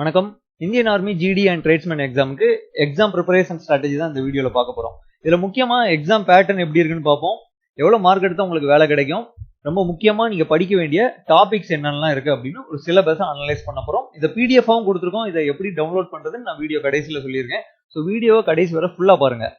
வணக்கம். Indian army GD and tradesman எக்ஸாமுக்கு exam preparation strategy தான் இந்த வீடியோவில் பார்க்க போகிறோம் இதில் முக்கியமாக எக்ஸாம் பேட்டர்ன் எப்படி இருக்குன்னு பார்ப்போம். எவ்வளோ மார்க் எடுத்தால் உங்களுக்கு வேலை கிடைக்கும்? ரொம்ப முக்கியமாக நீங்கள் படிக்க வேண்டிய டாபிக்ஸ் என்னென்னலாம் இருக்குது அப்படின்னு ஒரு சிலபஸை அனலைஸ் பண்ண போகிறோம் இதை பிடிஎஃபாகவும் கொடுத்துருக்கோம். இதை எப்படி டவுன்லோட் பண்ணுறதுன்னு நான் வீடியோ கடைசியில் சொல்லியிருக்கேன். ஸோ வீடியோவை கடைசி வரை ஃபுல்லாக பாருங்கள்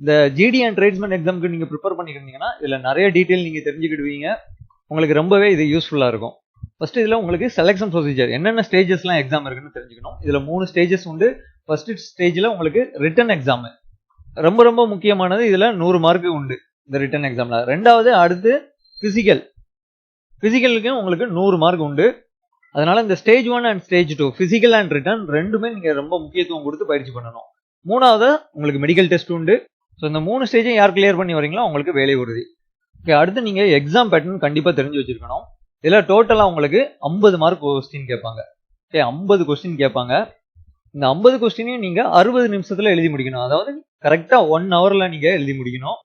இந்த ஜிடி அண்ட் ட்ரேட்ஸ்மேன் எக்ஸாமுக்கு நீங்கள் ப்ரிப்பேர் பண்ணியிருந்தீங்கன்னா இதில் நிறைய டீட்டெயில் நீங்கள் தெரிஞ்சுக்கிடுவீங்க. உங்களுக்கு ரொம்பவே இது யூஸ்ஃபுல்லாக இருக்கும். ஃபர்ஸ்ட் இதில் உங்களுக்கு செலெக்ஷன் ப்ரொசீஜர் என்னென்ன ஸ்டேஜஸ்லாம் எக்ஸாம் இருக்குன்னு தெரிஞ்சுக்கணும். இதில் மூணு ஸ்டேஜஸ் உண்டு. ஃபர்ஸ்ட் ஸ்டேஜில் உங்களுக்கு ரிட்டன் எக்ஸாமு ரொம்ப ரொம்ப முக்கியமானது இதில் நூறு மார்க் உண்டு இந்த ரிட்டன் எக்ஸாமில் ரெண்டாவது அடுத்து ஃபிசிக்கல் ஃபிசிக்கலுக்கு உங்களுக்கு நூறு மார்க் உண்டு. அதனால இந்த stage one and stage two physical and written ரெண்டுமே நீங்கள் ரொம்ப முக்கியத்துவம் கொடுத்து பயிற்சி பண்ணணும். மூணாவது உங்களுக்கு மெடிக்கல் டெஸ்ட் உண்டு. ஸோ இந்த மூணு ஸ்டேஜையும் யார் கிளியர் பண்ணி வரீங்களோ உங்களுக்கு வேலை உறுதி ஓகே அடுத்து நீங்கள் எக்ஸாம் பேட்டர்ன் கண்டிப்பாக தெரிஞ்சு வச்சிருக்கணும். இதில் டோட்டலாக உங்களுக்கு ஐம்பது மார்க் கொஸ்டின் கேட்பாங்க. ஓகே ஐம்பது கொஸ்டின் கேட்பாங்க. இந்த ஐம்பது கொஸ்டினையும் நீங்கள் அறுபது நிமிஷத்தில் எழுதி முடிக்கணும். அதாவது கரெக்டாக ஒன் ஹவரில் நீங்கள் எழுதி முடிக்கணும்.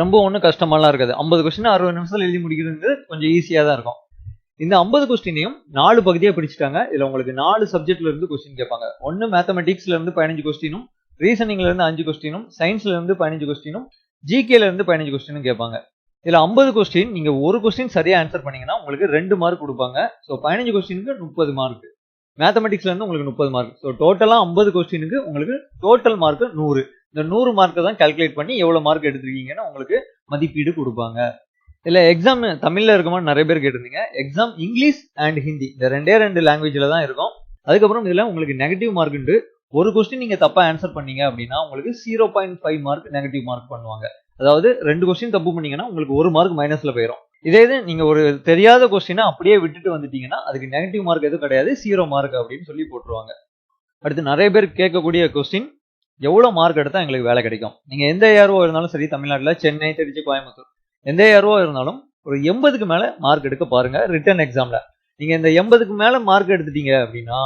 ரொம்ப ஒன்றும் கஷ்டமாலாம் இருக்காது. ஐம்பது கொஸ்டின் அறுபது நிமிஷத்தில் எழுதி முடிக்கிறது கொஞ்சம் ஈஸியாக தான் இருக்கும். இந்த ஐம்பது கொஸ்டினையும் நாலு பகுதியாக பிடிச்சிட்டாங்க இதில் உங்களுக்கு நாலு சப்ஜெக்ட்ல இருந்து கொஸ்டின் கேட்பாங்க. ஒன்று மேத்தமெட்டிக்ஸ்ல இருந்து பதினஞ்சு கொஸ்டினும் ரீசனிங்ல இருந்து அஞ்சு கொஸ்டினும் சயின்ஸ்ல இருந்து பதினஞ்சு கொஸ்டினும் ஜிகேல இருந்து பதினஞ்சு கொஸ்டினும் கேட்பாங்க. இதில் ஐம்பது கொஸ்டின் நீங்கள் ஒரு கொஸ்டின் சரியாக ஆன்சர் பண்ணீங்கன்னா உங்களுக்கு ரெண்டு மார்க் கொடுப்பாங்க. ஸோ பதினஞ்சு கொஸ்டினுக்கு முப்பது மார்க் மேத்தமெட்டிக்ஸ்லேருந்து உங்களுக்கு முப்பது மார்க் ஸோ டோட்டலாக ஐம்பது கொஸ்டினுக்கு உங்களுக்கு டோட்டல் மார்க் நூறு. இந்த நூறு மார்க்கை தான் கால்குலேட் பண்ணி எவ்வளோ மார்க் எடுத்திருக்கீங்கன்னு உங்களுக்கு மதிப்பீடு கொடுப்பாங்க. இல்லை எக்ஸாம் தமிழில் இருக்குமான்னு நிறைய பேர் கேட்டிருந்தீங்க. எக்ஸாம் இங்கிலீஷ் அண்ட் ஹிந்தி இந்த ரெண்டே ரெண்டு லாங்குவேஜில் தான் இருக்கும். அதுக்கப்புறம் இதில் உங்களுக்கு நெகட்டிவ் மார்க்குண்டு ஒரு கொஸ்டின் நீங்கள் தப்பாக ஆன்சர் பண்ணீங்க அப்படின்னா உங்களுக்கு zero point five mark negative mark பண்ணுவாங்க. அதாவது ரெண்டு கொஸ்டின் தப்பு பண்ணீங்கன்னா உங்களுக்கு ஒரு மார்க் மைனஸ்ல போயிடும் இதே இது நீங்க ஒரு தெரியாத கொஸ்டினை அப்படியே விட்டுட்டு வந்துட்டீங்கன்னா அதுக்கு நெகட்டிவ் மார்க் எதுவும் கிடையாது சீரோ மார்க் அப்படின்னு சொல்லி போட்டுருவாங்க. அடுத்து நிறைய பேர் கேட்கக்கூடிய கொஸ்டின் எவ்வளோ மார்க் எடுத்தால் எங்களுக்கு வேலை கிடைக்கும்? நீங்கள் எந்த ஏர்வோ இருந்தாலும் சரி தமிழ்நாட்டில் சென்னை திருச்சி கோயம்புத்தூர் எந்த ஏர்வோ இருந்தாலும் ஒரு எண்பதுக்கு மேலே மார்க் எடுக்க பாருங்கள் ரிட்டர்ன் எக்ஸாமில் நீங்கள் இந்த எண்பதுக்கு மேலே மார்க் எடுத்துட்டீங்க அப்படின்னா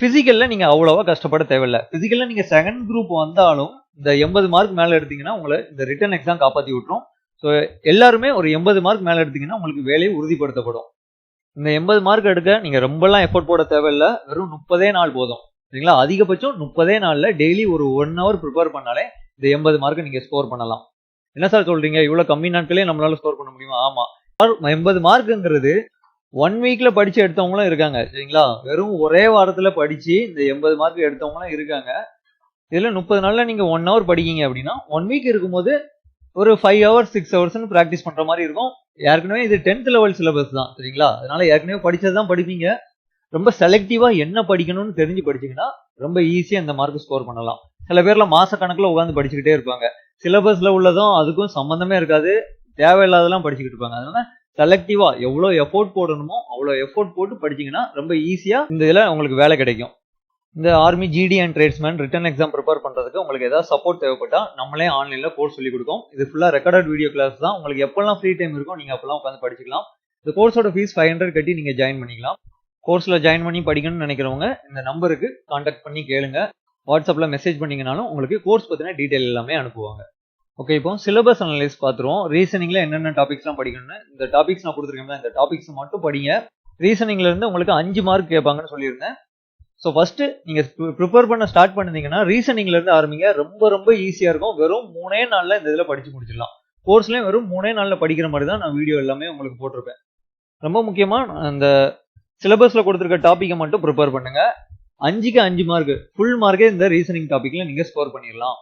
ஃபிசிக்கலில் நீங்கள் அவ்வளோவா கஷ்டப்பட தேவையில்லை. ஃபிசிக்கலில் நீங்கள் செகண்ட் குரூப் வந்தாலும் இந்த எண்பது மார்க் மேலே எடுத்தீங்கன்னா உங்களை இந்த ரிட்டன் எக்ஸாம் காப்பாற்றி விட்டுரும். ஸோ எல்லாருமே ஒரு எண்பது மார்க் மேலே எடுத்தீங்கன்னா உங்களுக்கு வேலையை உறுதிப்படுத்தப்படும். இந்த எண்பது மார்க் எடுக்க நீங்கள் ரொம்பலாம் எஃபோர்ட் போட தேவையில்லை. வெறும் முப்பதே நாள் போதும். சரிங்களா? அதிகபட்சம் முப்பதே நாளில் டெய்லி ஒரு ஒன் ஹவர் ப்ரிப்பேர் பண்ணாலே இந்த எண்பது மார்க்கை நீங்கள் ஸ்கோர் பண்ணலாம். என்ன சார் சொல்கிறீங்க இவ்வளோ கம்மி நாட்களே நம்மளால ஸ்கோர் பண்ண முடியுமா? ஆமாம் எண்பது மார்க்குங்கிறது ஒன் வீக்கில் படித்து எடுத்தவங்களும் இருக்காங்க. சரிங்களா? வெறும் ஒரே வாரத்தில் படித்து இந்த எண்பது மார்க் எடுத்தவங்களும் இருக்காங்க. இதில் முப்பது நாளில் நீங்கள் ஒன் ஹவர் படிக்கீங்க அப்படின்னா ஒன் வீக் இருக்கும்போது ஒரு ஃபைவ் ஹவர்ஸ் சிக்ஸ் ஹவர்ஸ்னு ப்ராக்டிஸ் பண்ணுற மாதிரி இருக்கும். ஏற்கனவே இது டென்த் லெவல் சிலபஸ் தான் சரிங்களா? அதனால் ஏற்கனவே படித்தது தான் படிப்பீங்க. ரொம்ப செலக்டிவாக என்ன படிக்கணும்னு தெரிஞ்சு படிச்சீங்கன்னா ரொம்ப ஈஸியாக இந்த மார்க் ஸ்கோர் பண்ணலாம். சில பேரில் மாதக்கணக்கில் உட்காந்து படிச்சுக்கிட்டே இருப்பாங்க. சிலபஸில் உள்ளதும் அதுக்கும் சம்மந்தமே இருக்காது. தேவையில்லாதெல்லாம் படிச்சுக்கிட்டு இருப்பாங்க. அதனால செலக்டிவாக எவ்வளோ எஃபோர்ட் போடணுமோ அவ்வளோ எஃபோர்ட் போட்டு படிச்சீங்கன்னா ரொம்ப ஈஸியாக இந்த இதில் உங்களுக்கு வேலை கிடைக்கும். இந்த army GD and tradesman written exam prepare பண்ணுறதுக்கு உங்களுக்கு ஏதாவது சப்போர்ட் தேவைப்பட்டால் நம்மளே ஆன்லைனில் கோர்ஸ் சொல்லி கொடுக்கும் இது ஃபுல்லாக ரெக்கார்டட் வீடியோ கிளாஸ் தான். உங்களுக்கு எப்போல்லாம் ஃப்ரீ டைம் இருக்கும் நீங்கள் அப்போல்லாம் உட்காந்து படிச்சுக்கலாம். இந்த கோர்ஸோட ஃபீஸ் ஃபைவ் ஹண்ட்ரட் கட்டி நீங்கள் ஜாயின் பண்ணிக்கலாம். கோர்ஸில் ஜாயின் பண்ணி படிக்கணும்னு நினைக்கிறவங்க இந்த நம்பருக்கு காண்டாக்ட் பண்ணி கேளுங்க. வாட்ஸ்அப்பில் மெசேஜ் பண்ணிங்கனாலும் உங்களுக்கு கோர்ஸ் பற்றின டீட்டெயில் எல்லாமே அனுப்புவாங்க. ஓகே இப்போ சிலபஸ் அனலைஸ் பார்த்துருவோம் ரீசனிங்கில் என்னென்ன டாபிக்ஸ்லாம் படிக்கணும்னு. இந்த டாபிக்ஸ் நான் கொடுத்துருக்கேன் இந்த டாபிக்ஸ் மட்டும் படிங்க. ரீசனிங்லேருந்து உங்களுக்கு அஞ்சு மார்க் கேட்பாங்கன்னு சொல்லியிருந்தேன். ஸோ ஃபஸ்ட்டு நீங்கள் ப்ரிப்பேர் பண்ண ஸ்டார்ட் பண்ணிருந்தீங்கன்னா ரீசனிங்லேருந்து ஆரம்பிங்க. ரொம்ப ரொம்ப ஈஸியாக இருக்கும். வெறும் மூணே நாளில் இந்த இதில் படித்து முடிச்சிடலாம். கோர்ஸ்லேயும் வெறும் மூணே நாளில் படிக்கிற மாதிரி தான் நான் வீடியோ எல்லாமே உங்களுக்கு போட்டிருப்பேன். ரொம்ப முக்கியமாக அந்த சிலபஸில் கொடுத்துருக்க டாப்பிக்கை மட்டும் ப்ரிப்பேர் பண்ணுங்க. அஞ்சுக்கு அஞ்சு மார்க் ஃபுல் மார்க்கே இந்த ரீசனிங் டாப்பிக்கில் நீங்கள் ஸ்கோர் பண்ணிடலாம்.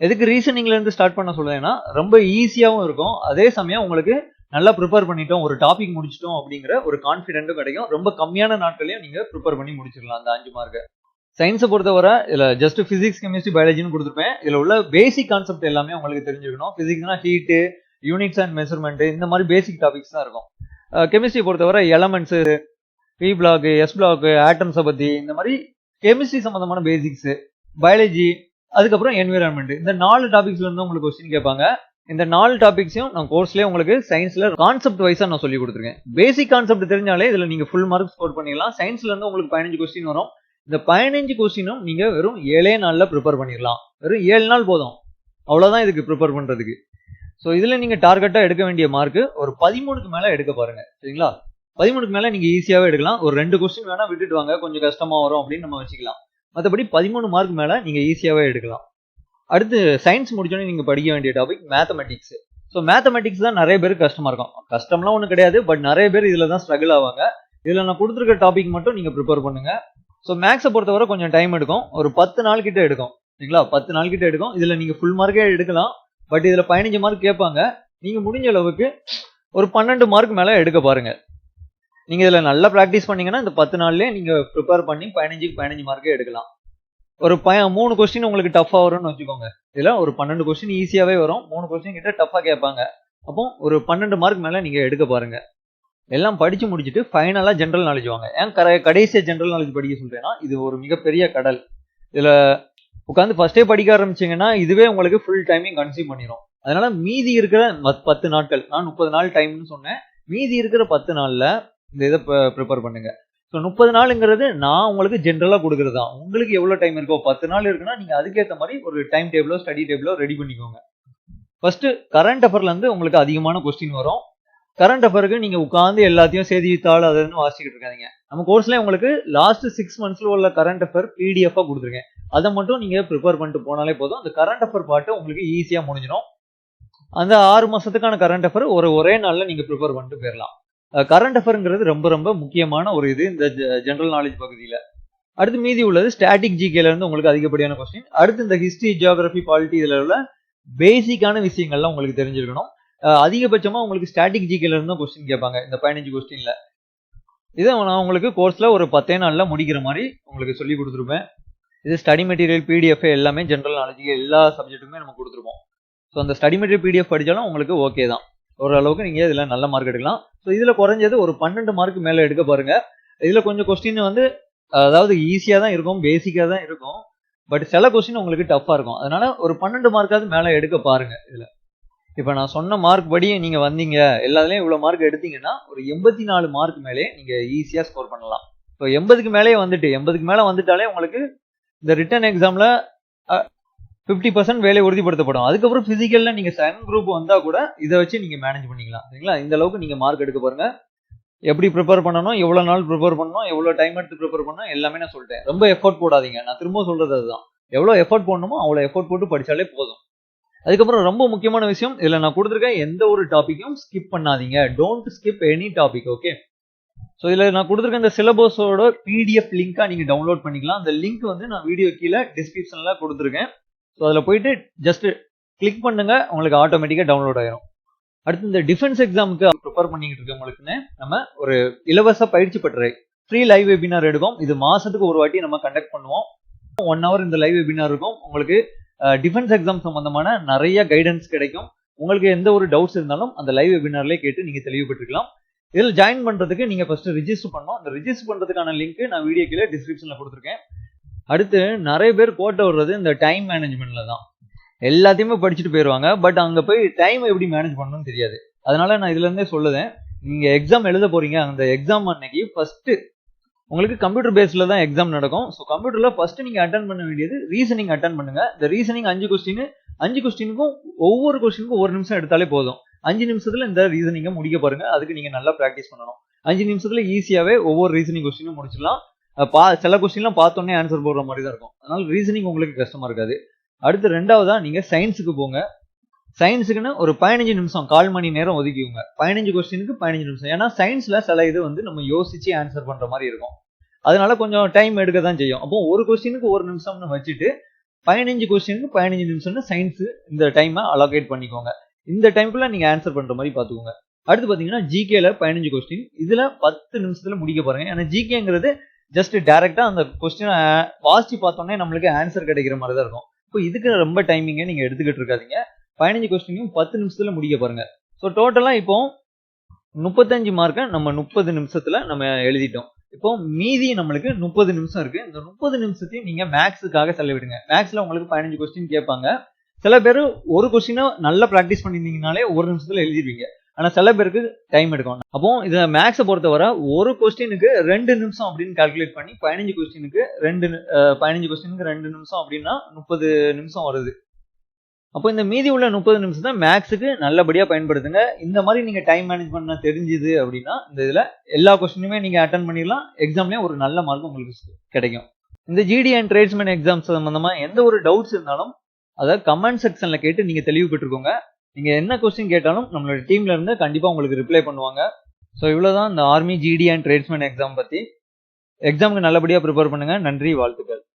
எதுக்கு ரீசனிங்லேருந்து ஸ்டார்ட் பண்ண சொல்றேன்னா ரொம்ப ஈஸியாகவும் இருக்கும். அதே சமயம் உங்களுக்கு நல்லா ப்ரிப்பேர் பண்ணிட்டோம் ஒரு டாபிக் முடிச்சிட்டோம் அப்படிங்கிற ஒரு கான்ஃபிடென்ட்டும் கிடைக்கும். ரொம்ப கம்மியான நாட்களையும் நீங்க ப்ரிப்பேர் பண்ணி முடிச்சிடலாம் அந்த அஞ்சு மார்க் சயின்ஸை பொறுத்தவரை இல்லை ஜஸ்ட் ஃபிசிக்ஸ் கெமிஸ்ட்ரி பயாலஜின்னு கொடுத்துருப்பேன். இதில் உள்ள பேசிக் கான்செப்ட் எல்லாமே உங்களுக்கு தெரிஞ்சுக்கணும். ஃபிசிக்ஸ்னா ஹீட்டு யூனிட்ஸ் அண்ட் மெஷர்மெண்ட் இந்த மாதிரி பேசிக் டாபிக்ஸ் தான் இருக்கும். கெமிஸ்ட்ரி பொறுத்தவரை elements P block S block ஆட்டம்ஸை பற்றி இந்த மாதிரி கெமிஸ்ட்ரி சம்மந்தமான பேசிக்ஸு பயாலஜி அதுக்கப்புறம் என்விரான்மெண்ட் இந்த நாலு டாபிக்ஸ்ல இருந்து உங்களுக்கு கொஸ்டின் கேட்பாங்க. இந்த நாலு டாபிக்ஸையும் நான் கோர்ஸ்லேயே உங்களுக்கு சயின்ஸில் கான்செப்ட் வைஸாக நான் சொல்லி கொடுத்துருக்கேன். பேசிக் கான்செப்ட் தெரிஞ்சாலே இதில் நீங்கள் ஃபுல் மார்க் ஸ்கோர் பண்ணிடலாம். சயின்ஸ்லேருந்து உங்களுக்கு பதினஞ்சு கொஸ்டின் வரும். இந்த பதினஞ்சு கொஸ்டினும் நீங்கள் வெறும் ஏழே நாளில் ப்ரிப்பேர் பண்ணிடலாம். வெறும் ஏழு நாள் போதும். அவ்வளோதான் இதுக்கு ப்ரிப்பேர் பண்ணுறதுக்கு ஸோ இதில் நீங்கள் டார்கெட்டாக எடுக்க வேண்டிய மார்க்கு ஒரு பதிமூணுக்கு மேலே எடுக்க பாருங்கள் சரிங்களா? பதிமூணுக்கு மேலே நீங்கள் ஈஸியாகவே எடுக்கலாம். ஒரு ரெண்டு கொஸ்டின் வேணால் விட்டுட்டு வாங்க. கொஞ்சம் கஷ்டமாக வரும் அப்படின்னு நம்ம வச்சுக்கலாம். மற்றபடி பதிமூணு மார்க் மேலே நீங்கள் ஈஸியாகவே எடுக்கலாம். அடுத்து சயின்ஸ் முடிச்சோடனே நீங்கள் படிக்க வேண்டிய டாபிக் மேத்தமெட்டிக்ஸ் ஸோ மேத்தமெட்டிக்ஸ் தான் நிறைய பேருக்கு கஷ்டமாக இருக்கும். கஷ்டம்லாம் ஒன்றும் கிடையாது பட் நிறைய பேர் இதில் தான் ஸ்ட்ரகிள் ஆவாங்க. இதில் நான் கொடுத்துருக்க டாபிக் மட்டும் நீங்கள் ப்ரிப்பேர் பண்ணுங்க. ஸோ மேக்ஸை பொறுத்தவரை கொஞ்சம் டைம் எடுக்கும். ஒரு பத்து நாள் கிட்ட எடுக்கும். சரிங்களா? பத்து நாள் கிட்ட எடுக்கும். இதில் நீங்கள் ஃபுல் மார்க்கே எடுக்கலாம். பட் இதில் பதினஞ்சு மார்க் கேட்பாங்க. நீங்கள் முடிஞ்ச அளவுக்கு ஒரு பன்னெண்டு மார்க் மேலே எடுக்க பாருங்க. நீங்கள் இதில் நல்லா ப்ராக்டிஸ் பண்ணீங்கன்னா இந்த பத்து நாள்லேயே நீங்கள் ப்ரிப்பேர் பண்ணி பதினஞ்சுக்கு பதினஞ்சு மார்க்கே எடுக்கலாம். ஒரு பையன் மூணு கொஸ்டின் உங்களுக்கு டஃப்பாக வரும்னு வச்சுக்கோங்க. இதில் ஒரு பன்னெண்டு கொஸ்டின் ஈஸியாகவே வரும். மூணு கொஸ்டின் கிட்ட டஃப்பாக கேட்பாங்க. அப்போ ஒரு பன்னெண்டு மார்க் மேலே நீங்கள் எடுக்க பாருங்க. எல்லாம் படித்து முடிச்சுட்டு ஃபைனலாக ஜென்ரல் நாலேஜ் வாங்க. ஏன் கர கடைசியாக ஜென்ரல் நாலேஜ் படிக்க சொல்கிறேன்னா இது ஒரு மிகப்பெரிய கடல். இதில் உட்காந்து ஃபஸ்ட்டே படிக்க ஆரம்பிச்சிங்கன்னா இதுவே உங்களுக்கு ஃபுல் டைமிங் கன்சியூம் பண்ணிடும் அதனால் மீதி இருக்கிற பத்து நாட்கள் நான் முப்பது நாள் டைம்னு சொன்னேன். மீதி இருக்கிற பத்து நாளில் இந்த இதை ப்ரிப்பேர் பண்ணுங்கள் ஸோ முப்பது நாளுங்கிறது நான் உங்களுக்கு ஜென்ரலாக கொடுக்குறது? தான் உங்களுக்கு எவ்வளோ டைம் இருக்கோ பத்து நாள் இருக்குன்னா நீங்கள் அதுக்கேற்ற மாதிரி ஒரு டைம் டேபிளோ ஸ்டடி டேபிளோ ரெடி பண்ணிக்கோங்க. ஃபர்ஸ்ட் கரண்ட் அஃபர்லேருந்து உங்களுக்கு அதிகமான கொஸ்டின் வரும். கரண்ட் அஃபருக்கு நீங்கள் உட்காந்து எல்லாத்தையும் செய்தித்தாள் அதுன்னு வாசிக்கிட்டு இருக்காதீங்க. நம்ம கோர்ஸ்ல உங்களுக்கு லாஸ்ட் சிக்ஸ் மந்த்ஸில் உள்ள கரண்ட் அஃபர் பிடிஎஃபாக கொடுத்துருக்கேன் அதை மட்டும் நீங்கள் ப்ரிப்பேர் பண்ணிட்டு போனாலே போதும். அந்த கரண்ட் அஃபர் பாட்டு உங்களுக்கு ஈஸியாக முடிஞ்சிடும். அந்த ஆறு மாதத்துக்கான கரண்ட் அஃபர் ஒரு ஒரே நாளில் நீங்கள் ப்ரிப்பேர் பண்ணிட்டு போயிடலாம் கரண்ட் அஃபருங்கிறது ரொம்ப ரொம்ப முக்கியமான ஒரு இது இந்த ஜென்ரல் நாலேஜ் பகுதியில். அடுத்து மீதி உள்ளது ஸ்டாட்டிக் ஜிகேல இருந்து உங்களுக்கு அதிகப்படியான கொஸ்டின் அடுத்து இந்த ஹிஸ்ட்ரி ஜியோகிராஃபி பாலிட்டி இதில் உள்ள பேசிக்கான விஷயங்கள்லாம் உங்களுக்கு தெரிஞ்சிருக்கணும். அதிகபட்சமாக உங்களுக்கு ஸ்டாட்டிக் ஜிகேல இருந்து கொஸ்டின் கேட்பாங்க இந்த பதினஞ்சு கொஸ்டின்ல இதை நான் உங்களுக்கு கோர்ஸில் ஒரு பத்தே நாளில் முடிக்கிற மாதிரி உங்களுக்கு சொல்லி கொடுத்துருப்பேன். இது ஸ்டடி மெட்டீரியல் பிடிஎஃப் எல்லாமே ஜென்ரல் நாலேஜுக்கு எல்லா சப்ஜெக்ட்டுமே நம்ம கொடுத்துருப்போம். ஸோ அந்த ஸ்டடி மெட்டீரியல் பிடிஎஃப் படித்தாலும் உங்களுக்கு ஓகே தான். ஓரளவுக்கு நீங்கள் இதில் நல்ல மார்க் எடுக்கலாம். ஸோ இதில் குறைஞ்சது ஒரு பன்னெண்டு மார்க் மேலே எடுக்க பாருங்க. இதில் கொஞ்சம் கொஸ்டின் வந்து அதாவது ஈஸியாக தான் இருக்கும் பேசிக்காக தான் இருக்கும். பட் சில கொஸ்டின் உங்களுக்கு டஃப்பாக இருக்கும். அதனால ஒரு பன்னெண்டு மார்க்காவது மேலே எடுக்க பாருங்க இதில். இப்போ நான் சொன்ன மார்க் படி நீங்கள் வந்தீங்க எல்லாத்துலேயும் இவ்வளோ மார்க் எடுத்தீங்கன்னா ஒரு எண்பத்தி நாலு மார்க் மேலே நீங்கள் ஈஸியாக ஸ்கோர் பண்ணலாம். ஸோ எண்பதுக்கு மேலேயே வந்துட்டு எண்பதுக்கு மேலே வந்துட்டாலே உங்களுக்கு இந்த ரிட்டன் எக்ஸாமில் ஃபிஃப்டி பர்சன்ட் வேலை உறுதிப்படுத்தப்படும். அதுக்கப்புறம் ஃபிசிக்கலில் நீங்கள் செகண்ட் குரூப் வந்தால் கூட இதை வச்சு நீங்கள் மேனேஜ் பண்ணிக்கலாம். சரிங்களா? இந்த அளவுக்கு நீங்கள் மார்க் எடுக்க பாருங்க. எப்படி ப்ரிப்பேர் பண்ணணும் எவ்வளோ நாள் ப்ரிப்பேர் பண்ணணும் எவ்வளோ டைம் எடுத்து ப்ரிப்பேர் பண்ணணும் எல்லாமே நான் சொல்லிட்டேன். ரொம்ப எஃபோர்ட் போடாதீங்க. நான் திரும்ப சொல்கிறது அதுதான். எவ்வளோ எஃபோர்ட் போடணுமோ அவ்வளோ எஃபோர்ட் போட்டு படித்தாலே போதும். அதுக்கப்புறம் ரொம்ப முக்கியமான விஷயம் இதில் நான் கொடுத்துருக்கேன் எந்த ஒரு டாப்பிக்கும் ஸ்கிப் பண்ணாதீங்க. Don't skip any topic okay so இதில் நான் கொடுத்துருக்க இந்த சிலபஸோட பிடிஎஃப் லிங்காக நீங்கள் டவுன்லோட் பண்ணிக்கலாம். அந்த லிங்க் வந்து நான் வீடியோ கீழே டிஸ்கிரிப்ஷனில் கொடுத்துருக்கேன். ஸோ அதில் போயிட்டு ஜஸ்ட் கிளிக் பண்ணுங்க உங்களுக்கு ஆட்டோமேட்டிக்காக டவுன்லோட் ஆயிரும். அடுத்து இந்த டிஃபென்ஸ் எக்ஸாமுக்கு ப்ரிப்பேர் பண்ணிக்கிட்டு இருக்கவங்களுக்குன்னு நம்ம ஒரு இலவச பயிற்சி பெற்ற ஃப்ரீ லைவ் வெபினார் எடுக்கும் இது மாசத்துக்கு ஒரு வாட்டி நம்ம கண்டக்ட் பண்ணுவோம். ஒன் ஹவர் இந்த லைவ் வெபினார் இருக்கும். உங்களுக்கு டிஃபென்ஸ் எக்ஸாம் சம்பந்தமான நிறைய கைடன்ஸ் கிடைக்கும். உங்களுக்கு எந்த ஒரு டவுட்ஸ் இருந்தாலும் அந்த லைவ் வெபினார்லேயே கேட்டு நீங்கள் தெளிவுபட்டுருக்கலாம் இதில் ஜாயின் பண்ணுறதுக்கு நீங்கள் ஃபஸ்ட்டு ரிஜிஸ்டர் பண்ணணும். அந்த ரிஜிஸ்டர் பண்ணுறதுக்கான லிங்க் நான் வீடியோ கீழே டிஸ்கிரிப்ஷனில் கொடுத்துருக்கேன். அடுத்து நிறைய பேர் கோட்டை விடுறது இந்த டைம் மேனேஜ்மெண்ட்ல தான். எல்லாத்தையுமே படிச்சுட்டு போயிடுவாங்க பட் அங்கே போய் டைம் எப்படி மேனேஜ் பண்ணணும்னு தெரியாது. அதனால நான் இதுலேருந்தே சொல்லுதேன். நீங்கள் எக்ஸாம் எழுத போறீங்க. அந்த எக்ஸாம் அன்னைக்கு ஃபர்ஸ்ட் உங்களுக்கு கம்ப்யூட்டர் பேஸில் தான் எக்ஸாம் நடக்கும். ஸோ கம்ப்யூட்டரில் ஃபர்ஸ்ட் நீங்கள் அட்டன் பண்ண வேண்டியது ரீசனிங் அட்டன் பண்ணுங்க. இந்த ரீசனிங் அஞ்சு கொஸ்டின் அஞ்சு கொஸ்டினுக்கும் ஒவ்வொரு கொஸ்டினுக்கும் ஒரு நிமிஷம் எடுத்தாலே போதும். அஞ்சு நிமிஷத்தில் இந்த ரீசனிங்கை முடிக்க பாருங்க. அதுக்கு நீங்கள் நல்லா ப்ராக்டிஸ் பண்ணணும். அஞ்சு நிமிஷத்தில் ஈஸியாகவே ஒவ்வொரு ரீசனிங் கொஸ்டினும் முடிச்சிடலாம். பா சில கொஸ்டின்லாம் பார்த்தோன்னே ஆன்சர் போடுற மாதிரி தான் இருக்கும். அதனால ரீசனிங் உங்களுக்கு கஷ்டமாக இருக்காது. அடுத்து ரெண்டாவதாக நீங்கள் சயின்ஸுக்கு போங்க. சயின்ஸுக்குன்னு ஒரு பதினஞ்சு நிமிஷம் கால் மணி நேரம் ஒதுக்கிவுங்க பதினஞ்சு கொஸ்டினுக்கு பதினஞ்சு நிமிஷம். ஏன்னா சயின்ஸில் சில இது வந்து நம்ம யோசிச்சு ஆன்சர் பண்ணுற மாதிரி இருக்கும். அதனால கொஞ்சம் டைம் எடுக்க தான் செய்யும். அப்போ ஒரு கொஸ்டினுக்கு ஒரு நிமிஷம்னு வச்சுட்டு பதினஞ்சு கொஸ்டினுக்கு பதினஞ்சு நிமிஷம்னு சயின்ஸு இந்த டைமை அலோகேட் பண்ணிக்கோங்க. இந்த டைமுக்குள்ள நீங்கள் ஆன்சர் பண்ணுற மாதிரி பார்த்துக்கோங்க. அடுத்து பார்த்தீங்கன்னா ஜிகேல பதினஞ்சு கொஸ்டின் இதில் பத்து நிமிஷத்தில் முடிக்க பாருங்க ஏன்னா ஜிகேங்கிறது ஜஸ்ட் டைரக்டா அந்த கொஸ்டினை வாசிச்சு பார்த்தோன்னே நம்மளுக்கு ஆன்சர் கிடைக்கிற மாதிரி தான் இருக்கும். இப்போ இதுக்கு ரொம்ப டைமிங்கை நீங்க எடுத்துக்கிட்டு இருக்காதீங்க. பதினஞ்சு கொஸ்டினையும் பத்து நிமிஷத்துல முடிக்க பாருங்க. ஸோ டோட்டலாக இப்போ முப்பத்தஞ்சு மார்க்கை நம்ம முப்பது நிமிஷத்துல நம்ம எழுதிட்டோம். இப்போ மீதி நம்மளுக்கு முப்பது நிமிஷம் இருக்கு. இந்த முப்பது நிமிஷத்தையும் நீங்க மேக்ஸுக்காக செலவிடுங்க. மேக்ஸ்ல உங்களுக்கு பதினஞ்சு கொஸ்டின் கேட்பாங்க. சில பேர் ஒரு கொஸ்டினை நல்லா ப்ராக்டிஸ் பண்ணியிருந்தீங்கனாலே ஒரு நிமிஷத்துல எழுதிடுவீங்க ஆனா சில பேருக்கு டைம் எடுக்கும். அப்போ இதை மேக்ஸை பொறுத்தவரை ஒரு கொஸ்டினுக்கு ரெண்டு நிமிஷம் அப்படின்னு கால்குலேட் பண்ணி பதினஞ்சு கொஸ்டினுக்கு ரெண்டு பதினஞ்சு கொஸ்டினுக்கு ரெண்டு நிமிஷம் அப்படின்னா முப்பது நிமிஷம் வருது. அப்போ இந்த மீதி உள்ள முப்பது நிமிஷம் தான் மேக்ஸுக்கு நல்லபடியாக பயன்படுத்துங்க. இந்த மாதிரி நீங்கள் டைம் மேனேஜ்மெண்ட் தெரிஞ்சுது அப்படின்னா இந்த இதில் எல்லா கொஸ்டினுமே நீங்கள் அட்டன் பண்ணிடலாம். எக்ஸாம்லேயும் ஒரு நல்ல மார்க் உங்களுக்கு கிடைக்கும். இந்த ஜிடி அண்ட் ட்ரேட்ஸ்மேன் எக்ஸாம்ஸ் சம்மந்தமாக எந்த ஒரு டவுட்ஸ் இருந்தாலும் அதை கமெண்ட் செக்ஷனில் கேட்டு நீங்கள் தெளிவு பெற்றுக்கோங்க நீங்க என்ன கொஸ்டின் கேட்டாலும் நம்மளோட டீம்ல இருந்து கண்டிப்பா உங்களுக்கு ரிப்ளை பண்ணுவாங்க. ஸோ இவ்வளோதான் இந்த army GD and tradesman exam பத்தி. எக்ஸாமுக்கு நல்லபடியா ப்ரிப்பேர் பண்ணுங்க. நன்றி வாழ்த்துக்கள்.